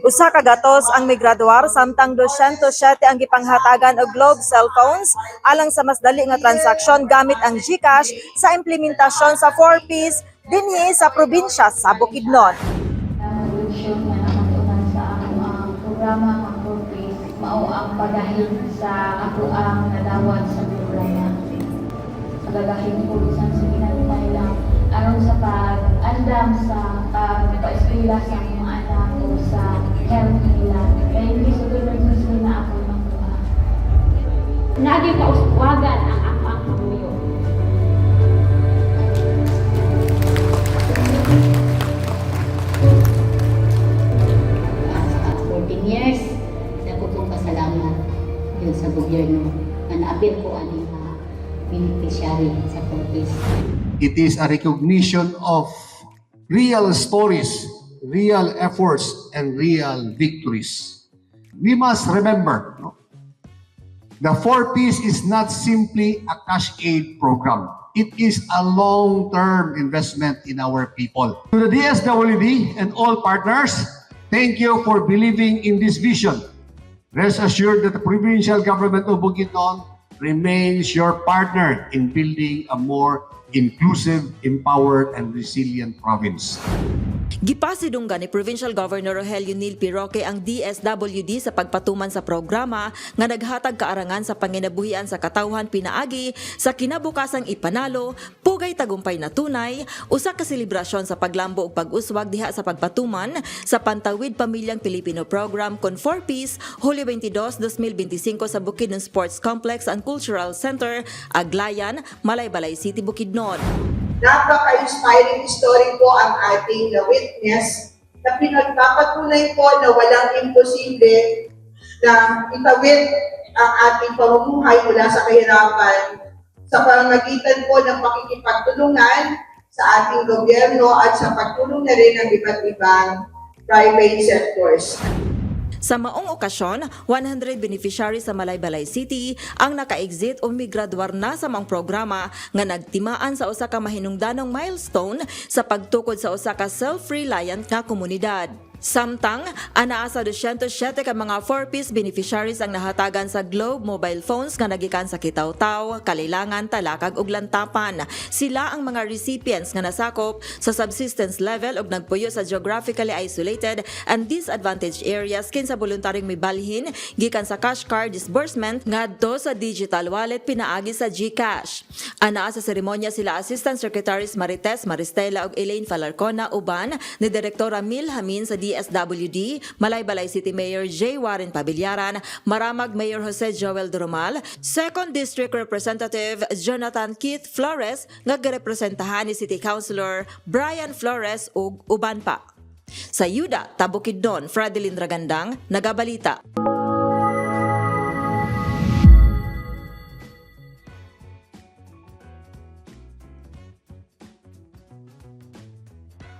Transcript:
Usa ka gatos ang migraduar samtang 207 ang gipanghatagan og globe cellphones alang sa mas dali nga transaksyon gamit ang GCash sa implementasyon sa 4Ps dinhi sa probinsya sa Bukidnon. mao ang pagahid sa ako ang nadawat sa programa. Pagagahin ko sa ginagmay lang aron sa pag-andam sa pag-eskwela sa mga ko sa health nila. Kaya hindi sa gusto na ako makuha. Naging kauswagan ang akang pamuyo. 14 years, dako kong pasalamat yun sa gobyerno na naabot ko ani nga beneficiary sa purpose. It is a recognition of real stories, real efforts, and real victories. We must remember, no? the four Ps is not simply a cash aid program. It is a long-term investment in our people. To the DSWD and all partners, thank you for believing in this vision. Rest assured that the provincial government of Bukidnon remains your partner in building a more inclusive, empowered, and resilient province. Gipasidunggan ni Provincial Governor Rogelio Neil Piroque ang DSWD sa pagpatuman sa programa nga naghatag kaarangan sa panginabuhian sa katawhan pinaagi sa kinabukasang ipanalo, pugay tagumpay na tunay, usa ka selebrasyon sa paglambo ug pag-uswag diha sa pagpatuman sa Pantawid Pamilyang Pilipino Program con 4 Peace Hulyo 22, 2025 sa Bukidnon Sports Complex and Cultural Center, Aglayan, Malaybalay City, Bukidnon. Napaka-inspiring story po ang ating na-witness na pinagpapatunay po na walang imposible na itawid ang ating pamumuhay mula sa kahirapan sa pamamagitan po ng pakikipagtulungan sa ating gobyerno at sa pagtulong na rin ng iba't ibang private sectors. Sa maong okasyon, 100 beneficiaries sa Malaybalay City ang naka-exit o migraduar na sa maong programa nga nagtimaan sa usa ka mahinungdanong milestone sa pagtukod sa usa ka self-reliant nga komunidad. Samtang, anaa sa 207 ka mga 4-piece beneficiaries ang nahatagan sa Globe mobile phones nga nagikan sa Kitaw-Taw, Kalilangan, Talakag ug Lantapan. Sila ang mga recipients nga nasakop sa subsistence level ug nagpuyo sa geographically isolated and disadvantaged areas kinsa voluntaryong mibalhin gikan sa cash card disbursement ngadto sa digital wallet pinaagi sa GCash. Anaa sa seremonya sila Assistant Secretaries Marites Maristela ug Elaine Falarcona uban ni Direktora Mil Hamin sa DSWD, Malaybalay City Mayor J. Warren Pabilyaran, Maramag Mayor Jose Joel Duromal, Second District Representative Jonathan Keith Flores nga girepresentahan ni City Councilor Brian Flores ug uban pa. Sa Yuda, Tabukidnon, Fradelin Dragandang, nagabalita.